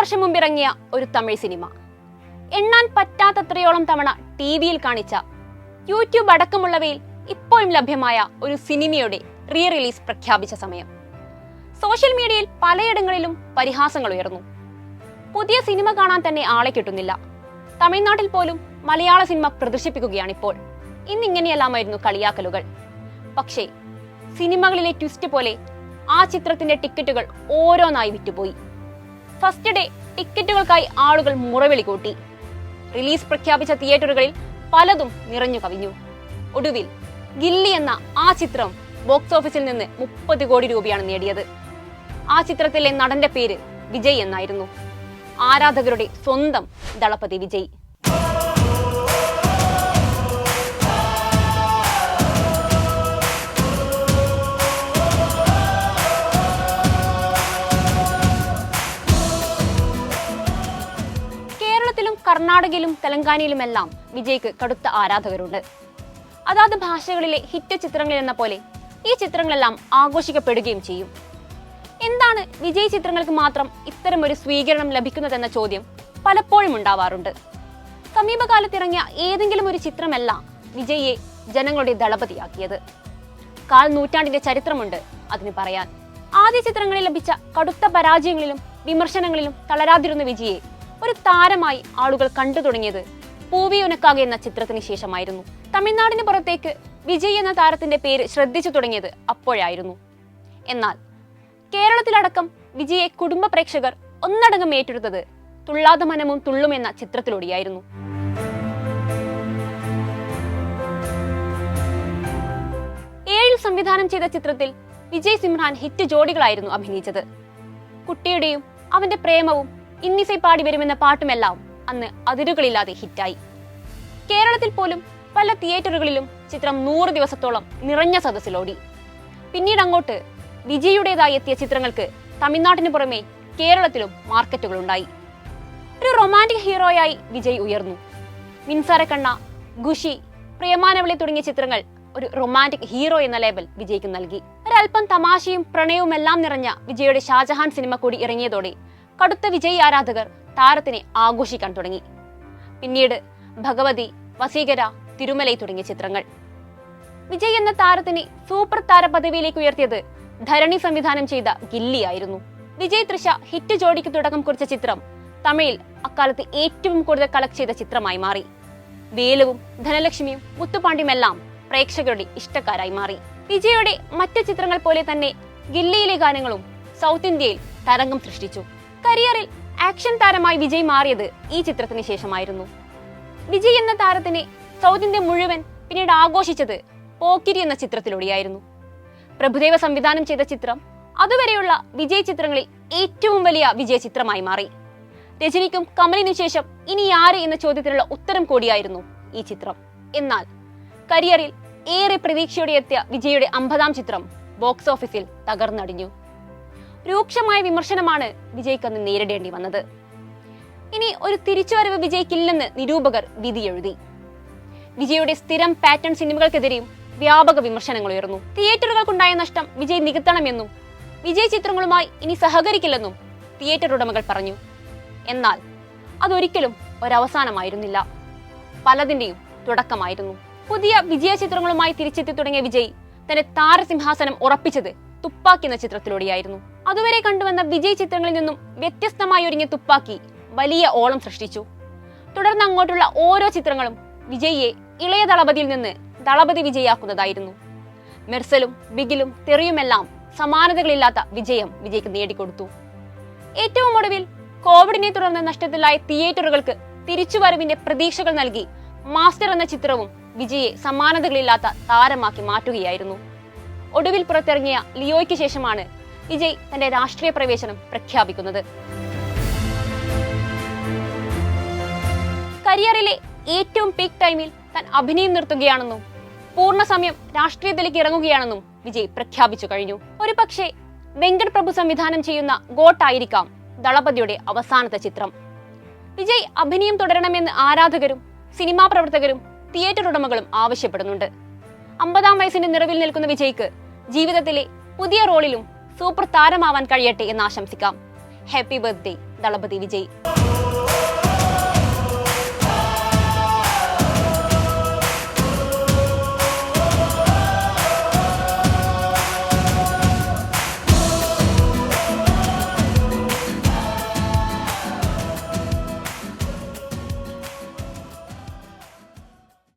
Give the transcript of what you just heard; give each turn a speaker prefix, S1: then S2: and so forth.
S1: വർഷം മുമ്പ് ഇറങ്ങിയ ഒരു തമിഴ് സിനിമ. എണ്ണാൻ പറ്റാത്തത്രയോളം തവണ ടി വിയിൽ കാണിച്ച യൂട്യൂബ് അടക്കമുള്ളവയിൽ ഇപ്പോഴും ലഭ്യമായ ഒരു സിനിമയുടെ റീ റിലീസ് പ്രഖ്യാപിച്ച സമയം. സോഷ്യൽ മീഡിയയിൽ പലയിടങ്ങളിലും പരിഹാസങ്ങൾ ഉയർന്നു. പുതിയ സിനിമ കാണാൻ തന്നെ ആളെ കിട്ടുന്നില്ല. തമിഴ്നാട്ടിൽ പോലും മലയാള സിനിമ പ്രദർശിപ്പിക്കുകയാണ് ഇപ്പോൾ ഇന്നിങ്ങനെയെല്ലാമായിരുന്നു കളിയാക്കലുകൾ. പക്ഷേ സിനിമകളിലെ ട്വിസ്റ്റ് പോലെ ആ ചിത്രത്തിന്റെ ടിക്കറ്റുകൾ ഓരോന്നായി വിറ്റുപോയി. ഫസ്റ്റ് ഡേ ടിക്കറ്റുകൾക്കായി ആളുകൾ മുറവിളി കൂട്ടി. റിലീസ് പ്രഖ്യാപിച്ച തിയേറ്ററുകളിൽ പലതും നിറഞ്ഞു കവിഞ്ഞു. ഒടുവിൽ ഗില്ലി എന്ന ആ ചിത്രം ബോക്സ് ഓഫീസിൽ നിന്ന് മുപ്പത് കോടി രൂപയാണ് നേടിയത്. ആ ചിത്രത്തിലെ നടന്റെ പേര് വിജയ് എന്നായിരുന്നു. ആരാധകരുടെ സ്വന്തം ദളപതി വിജയ്. കർണാടകയിലും തെലങ്കാനയിലുമെല്ലാം വിജയ്ക്ക് കടുത്ത ആരാധകരുണ്ട്. അതാത് ഭാഷകളിലെ ഹിറ്റ് ചിത്രങ്ങൾ എന്ന പോലെ ഈ ചിത്രങ്ങളെല്ലാം ആഘോഷിക്കപ്പെടുകയും ചെയ്യും. എന്താണ് വിജയ് ചിത്രങ്ങൾക്ക് മാത്രം ഇത്തരമൊരു സ്വീകരണം ലഭിക്കുന്നതെന്ന ചോദ്യം പലപ്പോഴും ഉണ്ടാവാറുണ്ട്. സമീപകാലത്തിറങ്ങിയ ഏതെങ്കിലും ഒരു ചിത്രമല്ല വിജയിയെ ജനങ്ങളുടെ ദളപതിയാക്കിയത്. കാൽ നൂറ്റാണ്ടിന്റെ ചരിത്രമുണ്ട് അതിന് പറയാൻ. ആദ്യ ചിത്രങ്ങളിൽ ലഭിച്ച കടുത്ത പരാജയങ്ങളിലും വിമർശനങ്ങളിലും തളരാതിരുന്ന വിജയെ ഒരു താരമായി ആളുകൾ കണ്ടു തുടങ്ങിയത് പൂവി ഉനക്കാകെ എന്ന ചിത്രത്തിന് ശേഷമായിരുന്നു. തമിഴ്നാടിന് പുറത്തേക്ക് വിജയ് എന്ന താരത്തിന്റെ പേര് ശ്രദ്ധിച്ചു തുടങ്ങിയത് അപ്പോഴായിരുന്നു. എന്നാൽ കേരളത്തിലടക്കം വിജയെ കുടുംബ പ്രേക്ഷകർ ഒന്നടങ്കം ഏറ്റെടുത്തത് തുള്ളാത മനമും തുള്ളും എന്ന ചിത്രത്തിലൂടെയായിരുന്നു. ഏഴിൽ സംവിധാനം ചെയ്ത ചിത്രത്തിൽ വിജയ് സിംഹാൻ ഹിറ്റ് ജോഡികളായിരുന്നു അഭിനയിച്ചത്. കുട്ടിയുടെയും അവന്റെ പ്രേമവും ഇന്നിസൈ പാടി വരുമെന്ന പാട്ടുമെല്ലാം അന്ന് അതിരുകളില്ലാതെ ഹിറ്റായി. കേരളത്തിൽ പോലും പല തിയേറ്ററുകളിലും ചിത്രം നൂറ് ദിവസത്തോളം നിറഞ്ഞ സദസ്സിലോടി. പിന്നീട് അങ്ങോട്ട് വിജയുടേതായി എത്തിയ ചിത്രങ്ങൾക്ക് തമിഴ്നാട്ടിന് പുറമെ കേരളത്തിലും മാർക്കറ്റുകൾ ഉണ്ടായി ഒരു റൊമാന്റിക് ഹീറോയായി വിജയ് ഉയർന്നു. മിൻസാരക്കണ്ണ ഖുഷി പ്രേമാനവളി തുടങ്ങിയ ചിത്രങ്ങൾ ഒരു റൊമാന്റിക് ഹീറോ എന്ന ലേബൽ വിജയ്ക്ക് നൽകി. ഒരൽപ്പം തമാശയും പ്രണയവും എല്ലാം നിറഞ്ഞ വിജയുടെ ഷാജഹാൻ സിനിമ കൂടി ഇറങ്ങിയതോടെ കടുത്ത വിജയ് ആരാധകർ താരത്തിനെ ആഘോഷിക്കാൻ തുടങ്ങി. പിന്നീട് ഭഗവതി വസീകര തിരുമലൈ തുടങ്ങിയ ചിത്രങ്ങൾ. വിജയ് എന്ന താരത്തിനെ സൂപ്പർ താര പദവിയിലേക്ക് ഉയർത്തിയത് ധരണി സംവിധാനം ചെയ്ത ഗില്ലിയായിരുന്നു വിജയ് തൃഷ ഹിറ്റ് ജോഡിക്ക് തുടക്കം കുറിച്ച ചിത്രം തമിഴിൽ അക്കാലത്ത് ഏറ്റവും കൂടുതൽ കളക്ട് ചെയ്ത ചിത്രമായി മാറി. വേലുവും ധനലക്ഷ്മിയും മുത്തുപാണ്ഡ്യമെല്ലാം പ്രേക്ഷകരുടെ ഇഷ്ടക്കാരായി മാറി. വിജയുടെ മറ്റ് ചിത്രങ്ങൾ പോലെ തന്നെ ഗില്ലിയിലെ ഗാനങ്ങളും സൗത്ത് ഇന്ത്യയിൽ തരംഗം സൃഷ്ടിച്ചു. കരിയറിൽ ആക്ഷൻ താരമായി വിജയ് മാറിയത് ഈ ചിത്രത്തിന് ശേഷമായിരുന്നു. വിജയ് എന്ന താരത്തിനെ സൗത്ത് ഇന്ത്യ മുഴുവൻ പിന്നീട് ആഘോഷിച്ചത് പോക്കിരി എന്ന ചിത്രത്തിലൂടെയായിരുന്നു. പ്രഭുദേവ സംവിധാനം ചെയ്ത ചിത്രം അതുവരെയുള്ള വിജയ് ചിത്രങ്ങളിൽ ഏറ്റവും വലിയ വിജയ ചിത്രമായി മാറി. രജനിക്കും കമലിനു ശേഷം ഇനി ആര് എന്ന ചോദ്യത്തിനുള്ള ഉത്തരം കൂടിയായിരുന്നു ഈ ചിത്രം. എന്നാൽ കരിയറിൽ ഏറെ പ്രതീക്ഷയോടെ എത്തിയ വിജയുടെ അമ്പതാം ചിത്രം ബോക്സ് ഓഫീസിൽ തകർന്നടിഞ്ഞു. രൂക്ഷമായ വിമർശനമാണ് വിജയ്ക്ക് അന്ന് നേരിടേണ്ടി വന്നത്. ഇനി ഒരു തിരിച്ചുവരവ് വിജയ്ക്കില്ലെന്ന് നിരൂപകർ വിധിയെഴുതി. വിജയുടെ സ്ഥിരം പാറ്റേൺ സിനിമകൾക്കെതിരെയും വ്യാപക വിമർശനങ്ങൾ ഉയർന്നു. തിയേറ്ററുകൾക്കുണ്ടായ നഷ്ടം വിജയ് നികത്തണമെന്നും വിജയ് ചിത്രങ്ങളുമായി ഇനി സഹകരിക്കില്ലെന്നും തിയേറ്റർ ഉടമകൾ പറഞ്ഞു. എന്നാൽ അതൊരിക്കലും ഒരവസാനമായിരുന്നില്ല. പലതിന്റെയും തുടക്കമായിരുന്നു. പുതിയ വിജയ ചിത്രങ്ങളുമായി തിരിച്ചെത്തി തുടങ്ങിയ വിജയ് തന്റെ താരസിംഹാസനം ഉറപ്പിച്ചത് തുപ്പാക്കി എന്ന ചിത്രത്തിലൂടെയായിരുന്നു. അതുവരെ കണ്ടുവന്ന വിജയ് ചിത്രങ്ങളിൽ നിന്നും വ്യത്യസ്തമായി ഒരുങ്ങിയ തുപ്പാക്കി വലിയ ഓളം സൃഷ്ടിച്ചു. തുടർന്ന് അങ്ങോട്ടുള്ള ഓരോ ചിത്രങ്ങളും വിജയിയെ ഇളയ ദളപതിയിൽ നിന്ന് ദളപതി വിജയാക്കുന്നതായിരുന്നു മെർസലും ബിഗിലും തെറിയുമെല്ലാം സമാനതകളില്ലാത്ത വിജയം വിജയ്ക്ക് നേടിക്കൊടുത്തു. ഏറ്റവും ഒടുവിൽ കോവിഡിനെ തുടർന്ന് നഷ്ടത്തിലായ തിയേറ്ററുകൾക്ക് തിരിച്ചുവരവിന്റെ പ്രതീക്ഷകൾ നൽകി മാസ്റ്റർ എന്ന ചിത്രവും വിജയെ സമാനതകളില്ലാത്ത താരമാക്കി മാറ്റുകയായിരുന്നു. ഒടുവിൽ പുറത്തിറങ്ങിയ ലിയോയ്ക്ക് ശേഷമാണ് വിജയ് തന്റെ രാഷ്ട്രീയ പ്രവേശനം പ്രഖ്യാപിക്കുന്നത്. കരിയറിലെ ഏറ്റവും പീക്ക് ടൈമിൽ താൻ അഭിനയം നിർത്തുകയാണെന്നും പൂർണ സമയം രാഷ്ട്രീയത്തിലേക്ക് ഇറങ്ങുകയാണെന്നും വിജയ് പ്രഖ്യാപിച്ചു കഴിഞ്ഞു. ഒരു പക്ഷേ വെങ്കട് പ്രഭു സംവിധാനം ചെയ്യുന്ന ഗോട്ടായിരിക്കാം ദളപതിയുടെ അവസാനത്തെ ചിത്രം. വിജയ് അഭിനയം തുടരണമെന്ന് ആരാധകരും സിനിമാ പ്രവർത്തകരും തിയേറ്റർ ഉടമകളും ആവശ്യപ്പെടുന്നുണ്ട്. അമ്പതാം വയസ്സിന്റെ നിറവിൽ നിൽക്കുന്ന വിജയ്ക്ക് ജീവിതത്തിലെ പുതിയ റോളിലും സൂപ്പർ താരമാവാൻ കഴിയട്ടെ എന്ന് ആശംസിക്കാം. Happy birthday Thalapathy Vijay.